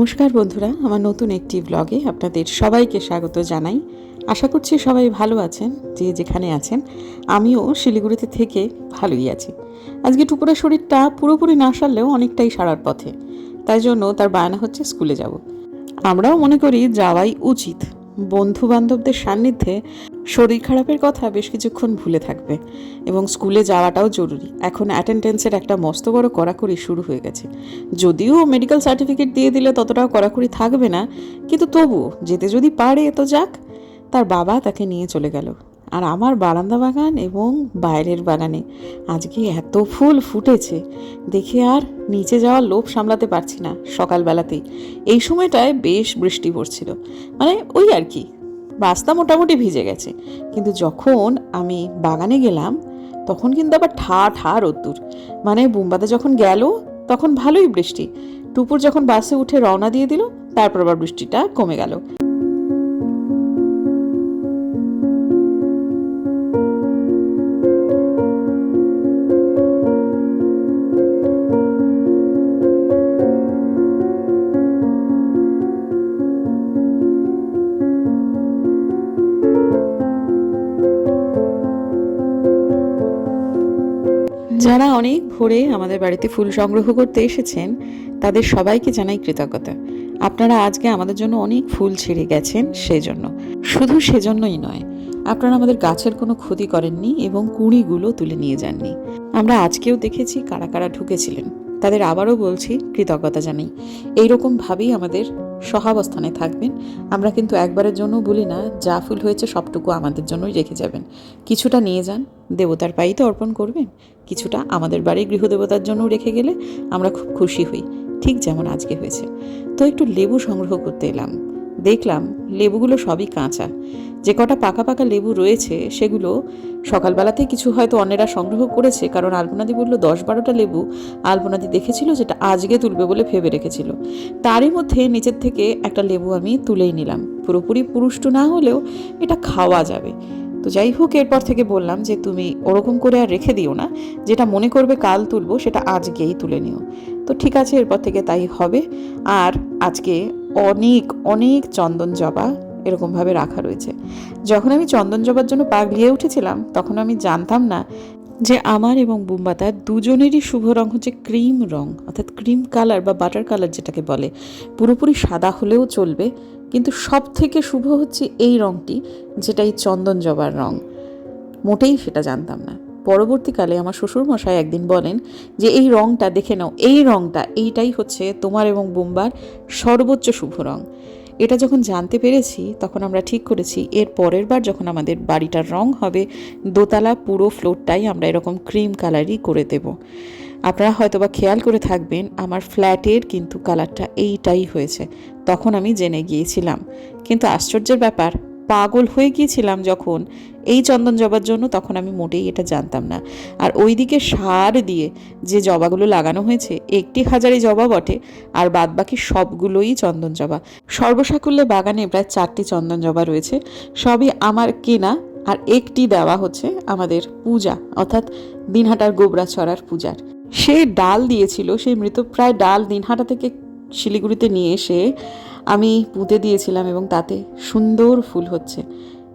নমস্কার বন্ধুরা, আমার নতুন একটি ব্লগে আপনাদের সবাইকে স্বাগত জানাই। আশা করছি সবাই ভালো আছেন, যে যেখানে আছেন। আমিও শিলিগুড়িতে থেকে ভালোই আছি। আজকে টুকুরের শরীরটা পুরোপুরি না সারলেও অনেকটাই সারার পথে। তাই জন্য তার বায়না হচ্ছে স্কুলে যাব। আমরাও মনে করি যাওয়াই উচিত। বন্ধু বান্ধবদের সান্নিধ্যে শরীর খারাপের কথা বেশ কিছুক্ষণ ভুলে থাকবে এবং স্কুলে যাওয়াটাও জরুরি। এখন অ্যাটেন্ডেন্সের একটা মস্ত বড় কড়াকড়ি শুরু হয়ে গেছে। যদিও মেডিকেল সার্টিফিকেট দিয়ে দিলে ততটাও কড়াকড়ি থাকবে না, কিন্তু তবুও যেতে যদি পারে তো যাক। তার বাবা তাকে নিয়ে চলে গেল। আর আমার বারান্দা বাগান এবং বাইরের বাগানে। আজকে এত ফুল ফুটেছে, দেখে আর নিচে যাওয়ার লোভ সামলাতে পারছি না সকালবেলাতেই। এই সময়টায় বেশ বৃষ্টি পড়ছিল মানে ওই আর কি, রাস্তা মোটামুটি ভিজে গেছে। কিন্তু যখন আমি বাগানে গেলাম, তখন কিন্তু আবার ঠা ঠা রোদ্দুর মানে বুম্বাতে যখন গেল, তখন ভালোই বৃষ্টি। টুপুর যখন বাসে উঠে রওনা দিয়ে দিল, তারপর আবার বৃষ্টিটা কমে গেল। যারা অনেক ভোরে আমাদের বাড়িতে ফুল সংগ্রহ করতে এসেছেন, তাদের সবাইকে জানাই কৃতজ্ঞতা। আপনারা আজকে আমাদের জন্য অনেক ফুল ছেড়ে গেছেন সেজন্য। শুধু সেজন্যই নয়, আপনারা আমাদের গাছের কোনো ক্ষতি করেননি এবং কুঁড়িগুলো তুলে নিয়ে যাননি। আমরা আজকেও দেখেছি কারা কারা ঢুকেছিলেন। তাদের আবারও বলছি কৃতজ্ঞতা জানাই। এইরকমভাবেই আমাদের সহাবস্থানে থাকবেন। আমরা কিন্তু একবারের জন্য বলি না, যা ফুল হয়েছে সবটুকু আমাদের জন্যই রেখে যাবেন। কিছুটা নিয়ে যান, দেবতার পাই তো অর্পণ করবেন। কিছুটা আমাদের বাড়ির গৃহদেবতার জন্য রেখে গেলে আমরা খুব খুশি হই। ঠিক যেমন আজকে হয়েছে। তো একটু লেবু সংগ্রহ করতে এলাম। দেখলাম লেবুগুলো সবই কাঁচা। যে কটা পাকা পাকা লেবু রয়েছে, সেগুলো সকালবেলাতেই কিছু হয়তো অন্যেরা সংগ্রহ করেছে, কারণ আলপনাদি বলল দশ বারোটা লেবু আলপনাদি দেখেছিল যেটা আজকে তুলবে বলে ভেবে রেখেছিল। তারই মধ্যে নিচের থেকে একটা লেবু আমি তুলেই নিলাম। পুরোপুরি পুরুষ্ট না হলেও এটা খাওয়া যাবে। তো যাই হোক, এরপর থেকে বললাম যে তুমি ওরকম করে আর রেখে দিও না। যেটা মনে করবে কাল তুলবো, সেটা আজকেই তুলে নিও। তো ঠিক আছে, এরপর থেকে তাই হবে। আর আজকে অনেক অনেক চন্দন জবা এরকমভাবে রাখা রয়েছে। যখন আমি চন্দন জবার জন্য পাগলিয়ে উঠেছিলাম, তখন আমি জানতাম না যে আমার এবং বুম্বাতার দুজনেরই শুভ রং হচ্ছে ক্রিম রং, অর্থাৎ ক্রিম কালার বা বাটার কালার যেটাকে বলে। পুরোপুরি সাদা হলেও চলবে, কিন্তু সব থেকে শুভ হচ্ছে এই রংটি যেটা এই চন্দন জবার রং। মোটেই সেটা জানতাম না। পরবর্তীকালে আমার শ্বশুরমশাই একদিন বলেন যে, এই রংটা দেখে নাও, এই রংটা, এইটাই হচ্ছে তোমার এবং বোম্বার সর্বোচ্চ শুভ রং। এটা যখন জানতে পেরেছি, তখন আমরা ঠিক করেছি, এর পরের বার যখন আমাদের বাড়িটার রং হবে, দোতলা পুরো ফ্লোরটাই আমরা এরকম ক্রিম কালারই করে দেব। আপনারা হয়তো বা খেয়াল করে থাকবেন, আমার ফ্ল্যাটের কিন্তু কালারটা এইটাই হয়েছে। তখন আমি জেনে গিয়েছিলাম। কিন্তু আশ্চর্যের ব্যাপার পাগল হয়ে গিয়েছিলাম যখন এই চন্দন জবার জন্য, তখন আমি মোটেই এটা জানতাম না। আর ওইদিকে সার দিয়ে যে জবাগুলো লাগানো হয়েছে, একটি হাজারি জবা বটে, আর বাদবাকি সবগুলোই চন্দন জবা। সর্বসাকুল্যে বাগানে প্রায় চারটি চন্দন জবা রয়েছে। সবই আমার কেনা, আর একটি দেওয়া হচ্ছে আমাদের পূজা, অর্থাৎ দিনহাটার গোবরা ছড়ার পূজার। সে ডাল দিয়েছিল সেই মৃতপ্রায় ডাল দিনহাটা থেকে শিলিগুড়িতে নিয়ে এসে আমি পুঁতে দিয়েছিলাম এবং তাতে সুন্দর ফুল হচ্ছে।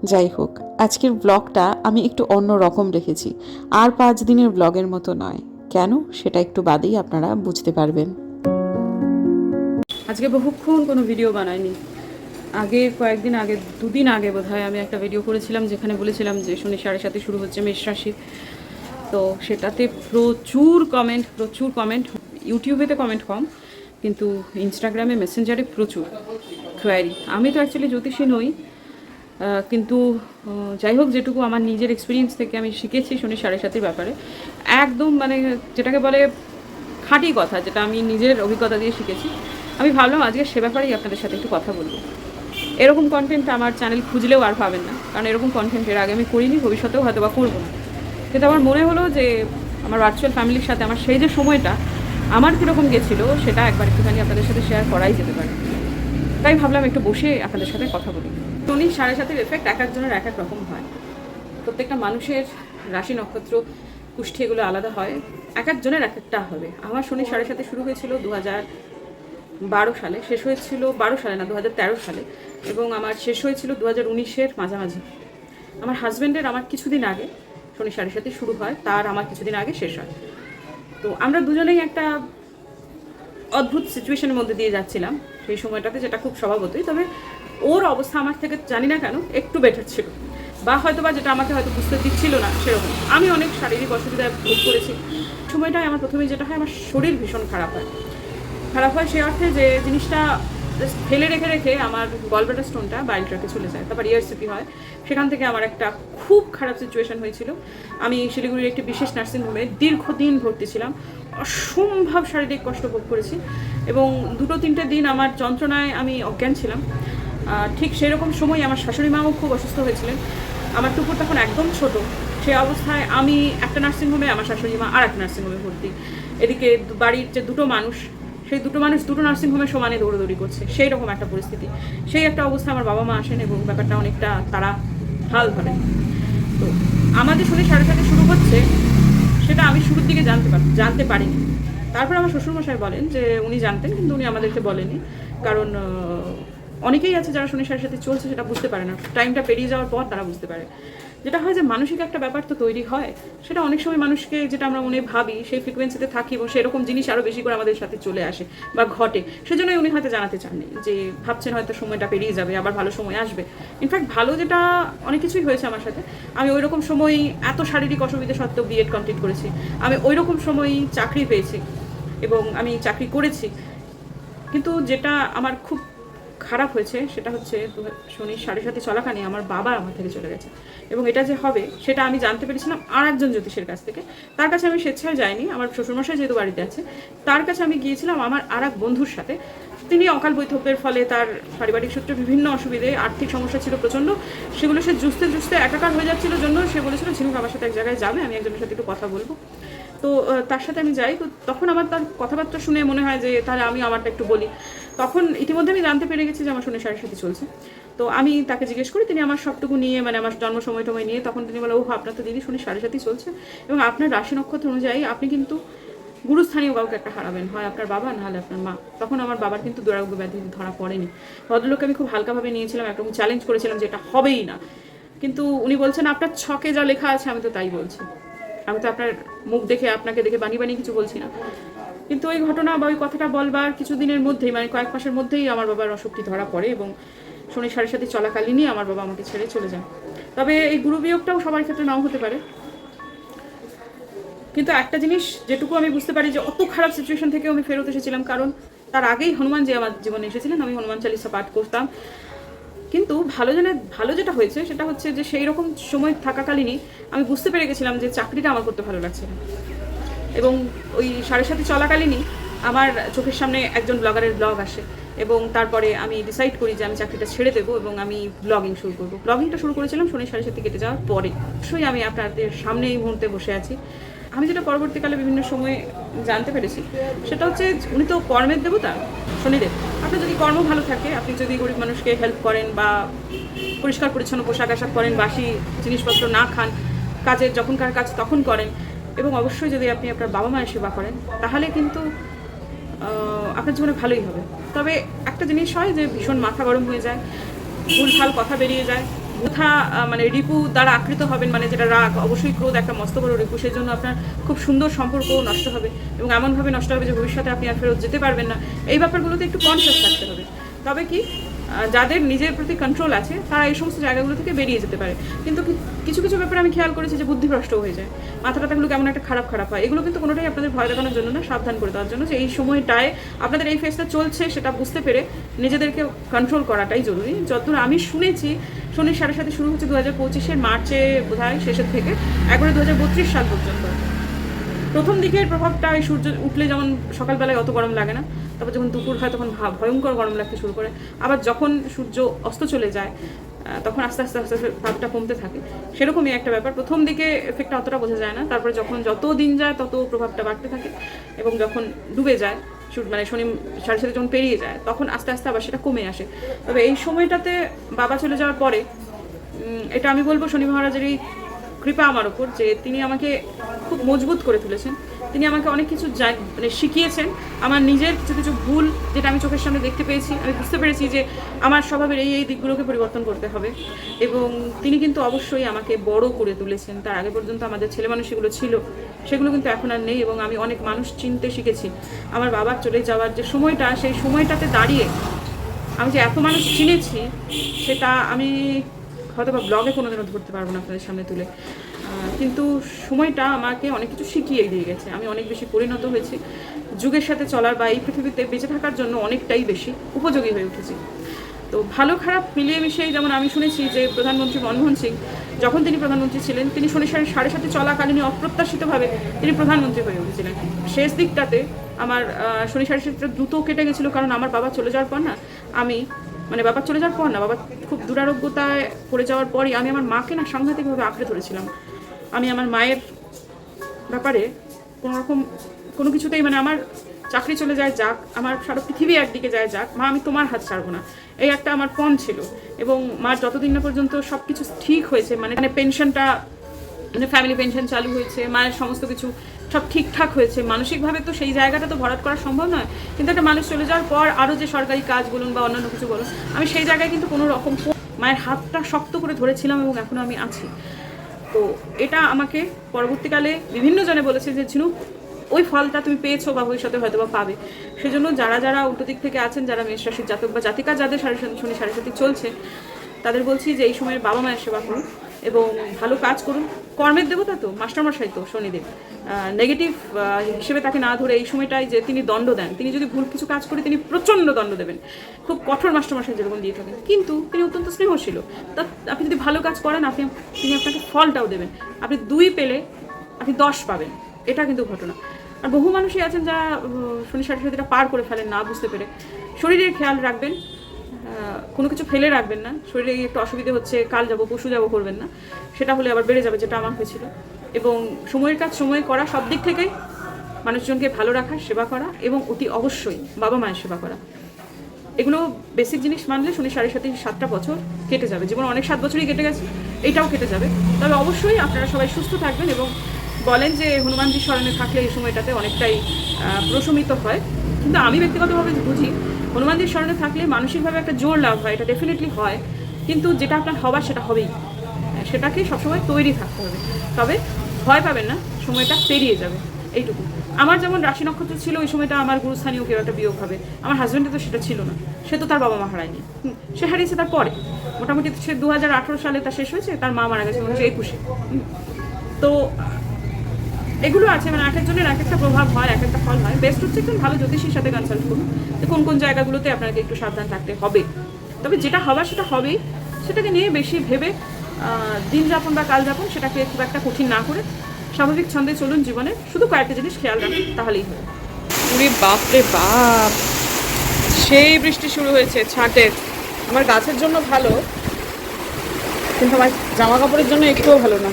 যাই হোক, আজকের ব্লগটা আমি একটু অন্য রকম রেখেছি। আর পাঁচ দিনের ব্লগের মতো নয়। কেন? সেটা একটু বাদেই আপনারা বুঝতে পারবেন। আজকে বহুক্ষণ কোনো ভিডিও বানাইনি। আগে কয়েকদিন আগে, দুদিন আগে বোধহয় আমি একটা ভিডিও করেছিলাম যেখানে বলেছিলাম যে শনি সাড়ে সাথে শুরু হচ্ছে মেষ রাশি। তো সেটাতে প্রচুর কমেন্ট প্রচুর কমেন্ট ইউটিউবেতে কমেন্ট কম। কিন্তু ইনস্টাগ্রামে মেসেঞ্জারে প্রচুর কোয়ারি আমি তো অ্যাকচুয়ালি জ্যোতিষী নই কিন্তু যাই হোক যেটুকু আমার নিজের এক্সপিরিয়েন্স থেকে আমি শিখেছি শনি সাড়ে সাতের ব্যাপারে। একদম মানে যেটাকে বলে খাঁটি কথা, যেটা আমি নিজের অভিজ্ঞতা দিয়ে শিখেছি। আমি ভাবলাম আজকে সে ব্যাপারেই আপনাদের সাথে একটু কথা বলব। এরকম কন্টেন্ট আমার চ্যানেল খুঁজলেও আর পাবেন না, কারণ এরকম কন্টেন্ট এর আগে আমি করিনি, ভবিষ্যতেও হয়তো বা করব না। কিন্তু আমার মনে হলো যে আমার ভার্চুয়াল ফ্যামিলির সাথে আমার সেই যে সময়টা আমার কীরকম গেছিল সেটা একবার একটুখানি আপনাদের সাথে শেয়ার করাই যেতে পারে। তাই ভাবলাম একটু বসে আপনাদের সাথে কথা বলি। শনি সাড়ে সাতের এফেক্ট এক একজনের এক এক রকম হয়। প্রত্যেকটা মানুষের রাশি নক্ষত্র, কুষ্ঠি এগুলো আলাদা হয়, এক একজনের এক একটা হবে। আমার শনি সাড়ে সাথে শুরু হয়েছিল দু হাজার বারো সালে, শেষ হয়েছিল বারো সালে না দু হাজার তেরো সালে, এবং আমার শেষ হয়েছিল দু হাজার উনিশের মাঝামাঝি। আমার হাজব্যান্ডের আমার কিছুদিন আগে শনি সাড়ে সাথে শুরু হয়, তার আমার কিছুদিন আগে শেষ হয়। তো আমরা দুজনেই একটা অদ্ভুত সিচুয়েশনের মধ্যে দিয়ে যাচ্ছিলাম সেই সময়টাতে, যেটা খুব স্বভাবতই। তবে ওর অবস্থা আমার থেকে জানি না কেন, একটু বেটার ছিল। বা হয়তো বা যেটা আমাকে হয়তো বুঝতে দিচ্ছিল না, সেরকম। আমি অনেক শারীরিক অসুবিধায় ভোগ করেছি। সময়টায় আমার প্রথমে যেটা হয়, আমার শরীর ভীষণ খারাপ হয়। খারাপ হয় সে অর্থে যে জিনিসটা ফেলে রেখে রেখে আমার গলব্লাডার স্টোনটা বাইরে ট্রাকে চলে যায়, তারপর ইয়ারসিপি হয়। সেখান থেকে আমার একটা খুব খারাপ সিচুয়েশন হয়েছিল। আমি শিলিগুড়ির একটি বিশেষ নার্সিংহোমে দীর্ঘদিন ভর্তি ছিলাম। অসম্ভব শারীরিক কষ্ট ভোগ করেছি এবং দুটো তিনটে দিন আমার যন্ত্রণায় আমি অজ্ঞান ছিলাম। ঠিক সেরকম সময় আমার শাশুড়ি মাও খুব অসুস্থ হয়েছিলেন। আমার টুকুর তখন একদম ছোট। সেই অবস্থায় আমি একটা নার্সিংহোমে আমার শাশুড়ি মা আর একটা নার্সিংহোমে ভর্তি। এদিকে বাড়ির যে দুটো মানুষ সেই দুটো মানুষ দুটো নার্সিংহোমে সমানে দৌড়দৌড়ি করছে। সেই রকম একটা পরিস্থিতি। সেই একটা অবস্থা আমার বাবা মা আসেন এবং ব্যাপারটা অনেকটা তারা হাল ধরেন। তো আমাদের শরীর সাড়ে সাথে শুরু হচ্ছে, সেটা আমি শুরুর দিকে জানতে পার, জানতে পারিনি। তারপর আমার শ্বশুরমশাই বলেন যে উনি জানতেন, কিন্তু উনি আমাদেরকে বলেনি কারণ অনেকেই আছে যারা শনি সাথে চলছে সেটা বুঝতে পারে না। টাইমটা পেরিয়ে যাওয়ার পর তারা বুঝতে পারে। যেটা হয় যে মানসিক একটা ব্যাপার তো তৈরি হয়, সেটা অনেক সময় মানুষকে যেটা আমরা মনে ভাবি, সেই ফ্রিকোয়েন্সিতে থাকি এবং সেরকম জিনিস আরও বেশি করে আমাদের সাথে চলে আসে বা ঘটে। সেজন্যই উনি হয়তো জানাতে চাননি যে ভাবছেন হয়তো সময়টা পেরিয়ে যাবে, আবার ভালো সময় আসবে। ইনফ্যাক্ট ভালো যেটা অনেক কিছুই হয়েছে আমার সাথে। আমি ওই রকম সময় এত শারীরিক অসুবিধা সত্ত্বেও বিএড কমপ্লিট করেছি। আমি ওই রকম সময়ই চাকরি পেয়েছি এবং আমি চাকরি করেছি। কিন্তু যেটা আমার খুব খারাপ হয়েছে, সেটা হচ্ছে শনি সাড়ে সাথে চলাকালীন আমার বাবা আমার থেকে চলে গেছে। এবং এটা যে হবে, সেটা আমি জানতে পেরেছিলাম আর একজন জ্যোতিষের কাছ থেকে। তার কাছে আমি স্বেচ্ছায় যাইনি, আমার শ্বশুরমশাই যেহেতু বাড়িতে আছে, তার কাছে আমি গিয়েছিলাম আমার আর এক বন্ধুর সাথে। তিনি অকাল বৈধব্যের ফলে তার পারিবারিক সূত্রে বিভিন্ন অসুবিধে, আর্থিক সমস্যা ছিল প্রচণ্ড, সেগুলো সে জুসতে জুসতে একাকার হয়ে যাচ্ছিল জন্য সে বলেছিল, ঝিনুক আমার সাথে এক জায়গায় যাবে, আমি একজনের সাথে একটু কথা বলব। তো তার সাথে আমি যাই, তো তখন আমার তার কথাবার্তা শুনে মনে হয় যে, তাহলে আমি আমারটা একটু বলি। তখন ইতিমধ্যে আমি জানতে পেরে গেছি যে আমার শনি সাড়ে সাথে চলছে। তো আমি তাকে জিজ্ঞেস করি, তিনি আমার সবটুকু নিয়ে মানে আমার জন্ম সময় টময় নিয়ে, তখন তিনি বলে ও আপনার তো দিদি শনি সাড়ে সাথেই চলছে। এবং আপনার রাশি নক্ষত্র অনুযায়ী আপনি কিন্তু গুরুস্থানীয় কাউকে একটা হারাবেন। হয় আপনার বাবা নাহলে আপনার মা। তখন আমার বাবার কিন্তু দুরারোগ্য ব্যাধি ধরা পড়েনি। ভদ্রলোককে আমি খুব হালকাভাবে নিয়েছিলাম, একরকম চ্যালেঞ্জ করেছিলাম যে এটা হবেই না। কিন্তু উনি বলছেন, আপনার ছকে যা লেখা আছে, আমি তো তাই বলছি। আমি তো আপনার মুখ দেখে, আপনাকে দেখে বানিয়ে বানিয়ে কিছু বলছি না। কিন্তু ওই ঘটনা বা ওই কথাটা বলবার কিছুদিনের মধ্যেই মানে কয়েক মাসের মধ্যেই আমার বাবার অসুখটি ধরা পড়ে এবং শনি সাড়ে সাথে চলাকালীনই আমার বাবা আমাকে ছেড়ে চলে যান। তবে এই গুরু বিয়োগটাও সবার ক্ষেত্রে নাও হতে পারে। কিন্তু একটা জিনিস যেটুকু আমি বুঝতে পারি যে অত খারাপ সিচুয়েশন থেকেও আমি ফেরত এসেছিলাম, কারণ তার আগেই হনুমান যে আমার জীবনে এসেছিলেন, আমি হনুমান চালিসা পাঠ করতাম। কিন্তু ভালো জেনে, ভালো যেটা হয়েছে সেটা হচ্ছে যে সেই রকম সময় থাকাকালীনই আমি বুঝতে পেরে গেছিলাম যে চাকরিটা আমার করতে ভালো লাগছে না। এবং ওই সাড়ে সাথে চলাকালীনই আমার চোখের সামনে একজন ব্লগারের ব্লগ আসে এবং তারপরে আমি ডিসাইড করি যে আমি চাকরিটা ছেড়ে দেবো এবং আমি ব্লগিং শুরু করব। ব্লগিংটা শুরু করেছিলাম শনি সাড়ে সাথে কেটে যাওয়ার পরে। অবশ্যই আমি আপনাদের সামনে এই মুহূর্তে বসে আছি। আমি যেটা পরবর্তীকালে বিভিন্ন সময় জানতে পেরেছি, সেটা হচ্ছে উনি তো কর্মের দেবতা, শনিদেব। আপনার যদি কর্ম ভালো থাকে, আপনি যদি গরিব মানুষকে হেল্প করেন বা পরিষ্কার পরিচ্ছন্ন পোশাক আশাক করেন বাসি জিনিসপত্র না খান, কাজের যখনকার কাজ তখন করেন এবং অবশ্যই যদি আপনি আপনার বাবা মায়ের সেবা করেন তাহলে কিন্তু আপনার জীবনে ভালোই হবে। তবে একটা জিনিস হয় যে ভীষণ মাথা গরম হয়ে যায় ভুলভাল কথা বেরিয়ে যায় আহ, মানে রিপু দ্বারা আকৃত হবেন মানে যেটা রাগ অবশ্যই ক্রোধ একটা মস্ত বড় রিপু সেই জন্য আপনার খুব সুন্দর সম্পর্ক নষ্ট হবে এবং এমনভাবে নষ্ট হবে যে ভবিষ্যতে আপনি আর ফেরত যেতে পারবেন না। এই ব্যাপারগুলোতে একটু কনসিয়াস থাকতে হবে। তবে কি যাদের নিজের প্রতি কন্ট্রোল আছে, তারা এই সমস্ত জায়গাগুলো থেকে বেরিয়ে যেতে পারে। কিন্তু কিছু কিছু ব্যাপারে আমি খেয়াল করেছি যে বুদ্ধিভ্রষ্ট হয়ে যায়। মাথা টাথাগুলো কেমন একটা খারাপ খারাপ হয়। এগুলো কিন্তু কোনোটাই আপনাদের ভয় দেখানোর জন্য না, সাবধান করে দেওয়ার জন্য যে এই সময়টায় আপনাদের এই ফেসটা চলছে সেটা বুঝতে পেরে নিজেদেরকে কন্ট্রোল করাটাই জরুরি। যতদূর আমি শুনেছি, শনির সাড়ে সাথে শুরু হচ্ছে দু হাজার পঁচিশের মার্চে বোধ হয় শেষের থেকে, একবারে দু হাজার বত্রিশ সাল পর্যন্ত। প্রথম দিকের প্রভাবটা এই সূর্য উঠলে যেমন সকালবেলায় অত গরম লাগে না, তারপর যখন দুপুর হয় তখন ভয়ঙ্কর গরম লাগতে শুরু করে। আবার যখন সূর্য অস্ত চলে যায় তখন আস্তে আস্তে আস্তে আস্তে তাপটা কমতে থাকে। সেরকমই একটা ব্যাপার। প্রথম দিকে এফেক্টটা অতটা বোঝা যায় না। তারপরে যখন যত দিন যায়, তত প্রভাবটা বাড়তে থাকে এবং যখন ডুবে যায় মানে শনি সাড়ে সাথে যখন পেরিয়ে যায়, তখন আস্তে আস্তে আবার সেটা কমে আসে। তবে এই সময়টাতে বাবা চলে যাওয়ার পরে এটা আমি বলব শনি মহারাজের এই কৃপা আমার ওপর যে তিনি আমাকে খুব মজবুত করে তুলেছেন। তিনি আমাকে অনেক কিছু মানে শিখিয়েছেন। আমার নিজের কিছু কিছু ভুল যেটা আমি চোখের সামনে দেখতে পেয়েছি, আমি বুঝতে পেরেছি যে আমার স্বভাবের এই এই দিকগুলোকে পরিবর্তন করতে হবে। এবং তিনি কিন্তু অবশ্যই আমাকে বড় করে তুলেছেন। তার আগে পর্যন্ত আমাদের ছেলে মানুষ সেগুলো ছিল, সেগুলো কিন্তু এখন আর নেই এবং আমি অনেক মানুষ চিনতে শিখেছি। আমার বাবার চলে যাওয়ার যে সময়টা, সেই সময়টাতে দাঁড়িয়ে আমি যে এত মানুষ চিনেছি, সেটা আমি হয়তো বা ব্লগে কোনোদিনও ধরতে পারব না আপনাদের সামনে তুলে। কিন্তু সময়টা আমাকে অনেক কিছু শিখিয়ে দিয়ে গেছে। আমি অনেক বেশি পরিণত হয়েছি। যুগের সাথে চলার বা এই পৃথিবীতে বেঁচে থাকার জন্য অনেকটাই বেশি উপযোগী হয়ে উঠেছি। তো ভালো খারাপ মিলিয়ে মিশিয়ে যেমন আমি শুনেছি যে প্রধানমন্ত্রী মনমোহন সিং, যখন তিনি প্রধানমন্ত্রী ছিলেন, তিনি শনি সাড়ে সাথে চলাকালীনই অপ্রত্যাশিতভাবে তিনি প্রধানমন্ত্রী হয়ে উঠেছিলেন। শেষ দিকটাতে আমার শনি সাড়ে সাথে দ্রুত কেটে গেছিল কারণ আমার বাবা চলে যাওয়ার পর না, আমি মানে বাবা চলে যাওয়ার পর না, বাবা খুব দুরারোগ্যতায় পড়ে যাওয়ার পরই আমি আমার মাকে না সাংঘাতিকভাবে আঁকড়ে ধরেছিলাম। আমি আমার মায়ের ব্যাপারে কোনোরকম, কোনো কিছুতেই মানে আমার চাকরি চলে যায় যাক, আমার সারা পৃথিবী একদিকে যায় যাক, মা আমি তোমার হাত ছাড়বো না। এই একটা আমার পণ ছিল এবং মার যতদিন না পর্যন্ত সব কিছু ঠিক হয়েছে মানে পেনশনটা ফ্যামিলি পেনশন চালু হয়েছে, মায়ের সমস্ত কিছু সব ঠিকঠাক হয়েছে। মানসিকভাবে তো সেই জায়গাটা তো ভরাট করা সম্ভব নয়। কিন্তু একটা মানুষ চলে যাওয়ার পর আরও যে সরকারি কাজ বলুন বা অন্যান্য কিছু বলুন, আমি সেই জায়গায় কিন্তু কোনো রকম মায়ের হাতটা শক্ত করে ধরেছিলাম এবং এখনও আমি আছি। তো এটা আমাকে পরবর্তীকালে বিভিন্ন জনে বলেছে যে ঝিনুক ওই ফলটা তুমি পেয়েছ বা ভবিষ্যতে হয়তো বা পাবে। সেজন্য যারা যারা উল্টো দিক থেকে আছেন, যারা মেষ রাশির জাতক বা জাতিকা, যাদের সাড়ে শনি সাড়ে চলছে, তাদের বলছি যে, এই সময়ের বাবা মায়ের সেবা করুন। এবং ভালো কাজ করুন। কর্মের দেবতা তো, মাস্টারমশাই তো, শনিদেব। নেগেটিভ হিসেবে তাকে না ধরে এই সময়টাই যে তিনি দণ্ড দেন, তিনি যদি ভুল কিছু কাজ করে তিনি প্রচণ্ড দণ্ড দেবেন। খুব কঠোর মাস্টারমশাই যেরকম দিয়ে থাকেন। কিন্তু তিনি অত্যন্ত স্নেহশীল। তা আপনি যদি ভালো কাজ করেন, আপনি, তিনি আপনাকে ফলটাও দেবেন। আপনি দুই পেলে আপনি দশ পাবেন। এটা কিন্তু ঘটনা। আর বহু মানুষই আছেন যারা শনি সাড়ে সাথীটা পার করে ফেলেন না বুঝতে পেরে। শরীরের খেয়াল রাখবেন। কোনো কিছু ফেলে রাখবেন না। শরীরে একটু অসুবিধে হচ্ছে, কাল যাব পশু যাব করবেন না। সেটা হলে আবার বেড়ে যাবে, যেটা আমার হয়েছিল। এবং সময়ের কাজ, সময়ে করা সব দিক থেকেই মানুষজনকে ভালো রাখা, সেবা করা এবং অতি অবশ্যই বাবা মায়ের সেবা করা। এগুলো বেসিক জিনিস মানলে শনি সাড়ে সাথে সাতটা বছর কেটে যাবে। যেমন অনেক সাত বছরই কেটে গেছে, এটাও কেটে যাবে। তবে অবশ্যই আপনারা সবাই সুস্থ থাকবেন এবং বলেন যে হনুমানজির স্মরণে থাকলে এই সময়টাতে অনেকটাই প্রশমিত হয়। কিন্তু আমি ব্যক্তিগতভাবে বুঝি হনুমানজির স্মরণে থাকলে মানসিকভাবে একটা জোর লাভ হয়, এটা ডেফিনেটলি হয়। কিন্তু যেটা আপনার হবার সেটা হবেই। সেটাকে সবসময় তৈরি থাকতে হবে। তবে ভয় পাবেন না, সময়টা পেরিয়ে যাবে। এইটুকু। আমার যেমন রাশি নক্ষত্র ছিল, ওই সময়টা আমার গুরুস্থানীয় কেউ একটা বিয়োগ হবে। আমার হাজব্যান্ডে তো সেটা ছিল না। সে তো তার বাবা মা হারায়নি। সে হারিয়েছে তার পরে মোটামুটি সে দু হাজার আঠেরো সালে তা শেষ হয়েছে, তার মা মারা গেছে একুশে। তো এগুলো আছে মানে এক একজনের এক একটা প্রভাব হয়, এক একটা ফল হয়। বেস্ট হচ্ছে একজন ভালো জ্যোতিষীর সাথে কনসাল্ট করুন কোন কোন জায়গাগুলোতে আপনাকে একটু সাবধান থাকতে হবে। তবে যেটা হবার সেটা হবেই। সেটাকে নিয়ে বেশি ভেবে দিন যাপন বা কাল যাপন সেটাকে খুব একটা কঠিন না করে স্বাভাবিক ছন্দে চলুন জীবনে। শুধু কয়েকটা জিনিস খেয়াল রাখুন, তাহলেই হবে। উরে বাপ রে বাপ! সেই বৃষ্টি শুরু হয়েছে ছাটের আমার গাছের জন্য ভালো, কিন্তু আমার জামা কাপড়ের জন্য একটুও ভালো না।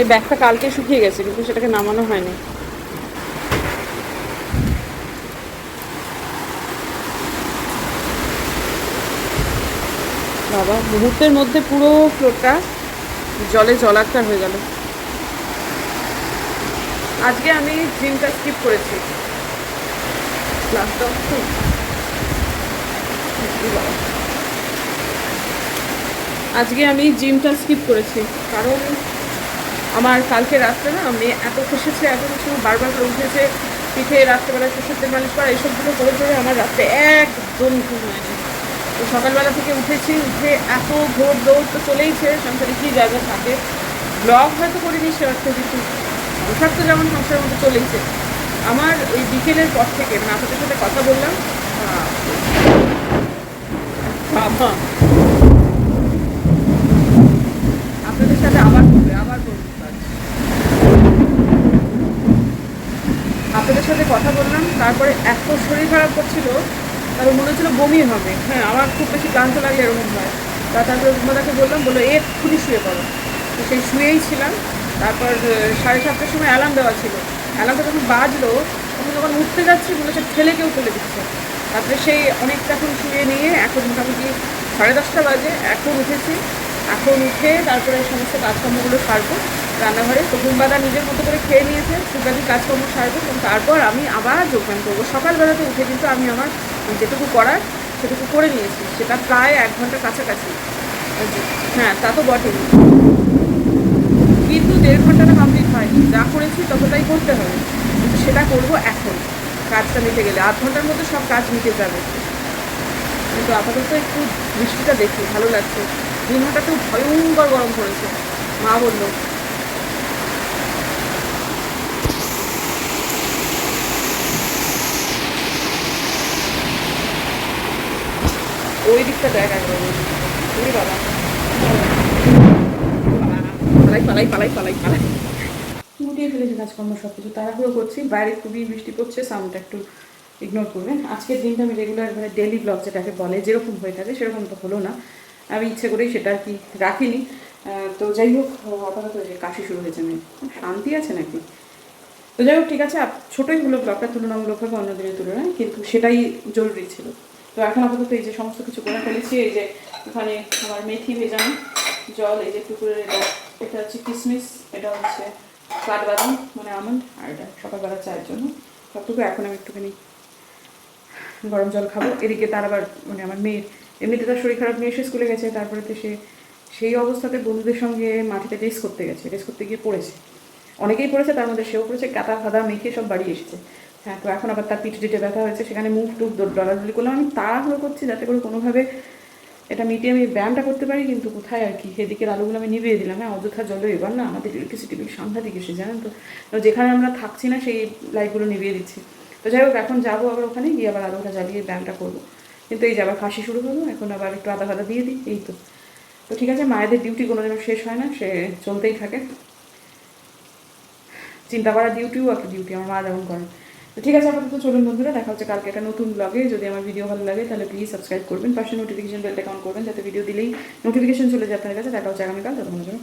এই ব্যাগটা কালকে শুকিয়ে গেছে, কিন্তু সেটাকে নামানো হয়নি। বাবা, মুহূর্তের মধ্যে পুরো ফ্লোরটা জলে জলাকার হয়ে গেল। আজকে আমি জিমটা স্কিপ করেছি। আজকে আমি জিমটা স্কিপ করেছি, কারণ আমার কালকে রাত্রে না মেয়ে এত খুশিছে এত কিছু বারবার করে উঠেছে, পিঠে রাত্রেবেলা তেল মালিশ করা এসবগুলো করে করে আমার রাত্রে একদম ঘুম হয়নি। তো সকালবেলা থেকে উঠেছি, উঠে এত ভোর দৌড় তো চলেইছে, সংসারে কী জায়গা থাকে? ব্লগ হয়তো করিনি সে অর্থে কিছু সংসার তো যেমন সংসারের মধ্যে চলেইছে। আমার ওই বিকেলের পর থেকে মানে আপনাদের সাথে কথা বললাম বাবা আপনাদের সাথে আবার করবে আবার করবে কাজ। আপনাদের সাথে কথা বললাম, তারপরে এত শরীর খারাপ করছিল তারপর মনে হচ্ছিল বমি হবে। হ্যাঁ আমার খুব বেশি ক্লান্ত লাগলে এরকম হয়। তা তারপরে রুমাদাকে বললাম, বলল এক্ষুনি শুয়ে পড়ো। তো সেই শুয়েই ছিলাম। তারপর সাড়ে সাতটার সময় অ্যালার্ম দেওয়া ছিল। অ্যালার্মটা যখন বাজলো, তখন যখন উঠতে যাচ্ছি, মনে হচ্ছে ঠেলে কেউ তুলে দিচ্ছে। তারপরে সেই অনেকটাক্ষণ শুয়ে নিয়ে, এখন মোটামুটি সাড়ে দশটা বাজে, এখন উঠেছি। এখন উঠে তারপরে সমস্ত কাজকর্মগুলো সারবো। রান্নাঘরে তো বুম্বাদা নিজের মতো করে খেয়ে নিয়েছে টুকাটি কাজকর্ম সারবে, এবং তারপর আমি আবার যোগব্যায়াম করব। সকালবেলাতে উঠে কিন্তু আমি আমার যেটুকু করার সেটুকু করে নিয়েছি, সেটা প্রায় এক ঘণ্টার কাছাকাছি। হ্যাঁ তা তো বটেই। কিন্তু দেড় ঘন্টাটা কমপ্লিট হয়নি। যা করেছি ততটাই করতে হবে। কিন্তু সেটা করব এখন। কাজটা মিটে গেলে। আধ ঘণ্টার মধ্যে সব কাজ মিটে যাবে। কিন্তু আপাতত একটু বৃষ্টিটা দেখি, ভালো লাগছে। দিনটাতেও ভয়ঙ্কর গরম পড়েছে। মা বলল ওই দিকটা দেখ একবার বাবা। পালাই পালাই পালাই পালাই পালাই। কাজকর্ম সব কিছু করছি, বাইরে খুবই বৃষ্টি পড়ছে সাউন্ডটা একটু ইগনোর করবেন। আজকের দিনটা আমি রেগুলার মানে যেটাকে বলে, যেরকম হয়ে থাকে সেরকম তো হলো না। আমি ইচ্ছে করেই সেটা আর কি রাখিনি। তো যাই হোক আপাতত কাশি শুরু হয়েছে মেয়ে শান্তি আছে নাকি? তো যাই হোক, ঠিক আছে ছোটোই হলো ব্লগটা তুলনামূলকভাবে অন্য দিনের তুলনায়, কিন্তু সেটাই জরুরি ছিল। তো এখন আপাতত এই যে সমস্ত কিছু করে ফেলেছি, এই যে এখানে আমার মেথি ভেজানো জল, এই যে পুকুরের এটা এটা হচ্ছে কিশমিশ এটা হচ্ছে কাঠবাদাম মানে আমন্ড, আর এটা সকালবেলা চায়ের জন্য। সবটুকু এখন আমি একটুখানি গরম জল খাব। এদিকে তার আবার মানে আমার মেয়ের এমনিতে তার শরীর খারাপ নিয়ে এসে স্কুলে গেছে, তারপরে তো সে, সেই অবস্থাতে বন্ধুদের সঙ্গে মাটিতে রেস করতে গেছে, রেস করতে গিয়ে পড়েছে। অনেকেই পড়েছে, তার মধ্যে সেও পড়েছে কাটা ফাদা মেখে সব বাড়ি এসেছে। হ্যাঁ তো এখন আবার তার পিঠে টিটে ব্যথা হয়েছে, সেখানে মুখ টুক ডলাডলি করলাম। আমি তাড়াহুড়ো করছি যাতে করে কোনোভাবে এটা মিটিয়ে আমি ব্যায়ামটা করতে পারি, কিন্তু কোথায় আর কি? এদিকের আলোগুলো আমি নিভিয়ে দিলাম। হ্যাঁ অযথা জলে এবার না আমাদের ইলেকট্রিসিটি বিল সাংঘাতিক এসে, জানেন তো? যেখানে আমরা থাকছি না, সেই লাইটগুলো নিভিয়ে দিচ্ছি। তো যাই হোক, এখন যাব আবার ওখানে, গিয়ে আবার আলোটা জ্বালিয়ে ব্যায়ামটা করব। কিন্তু এই যে আবার খাসি শুরু হলো, এখন আবার একটু আদা ফাদা দিয়ে দিই, এই তো। তো ঠিক আছে, মায়েদের ডিউটি কোনোদিনও শেষ হয় না, সে চলতেই থাকে। চিন্তা করার ডিউটিও একটা ডিউটি আমার মা যেমন করেন। তো ঠিক আছে, আপাতত চলুন বন্ধুরা, দেখা হচ্ছে কালকে একটা নতুন ব্লগে যদি আমার ভিডিও ভালো লাগে, তাহলে প্লিজ সাবস্ক্রাইব করবেন। পাশে নোটিফিকেশন বেলটা অন করবেন, যাতে ভিডিও দিলেই নোটিফিকেশন চলে যায় আপনার কাছে। দেখা হচ্ছে আগামীকাল, ততক্ষণের জন্য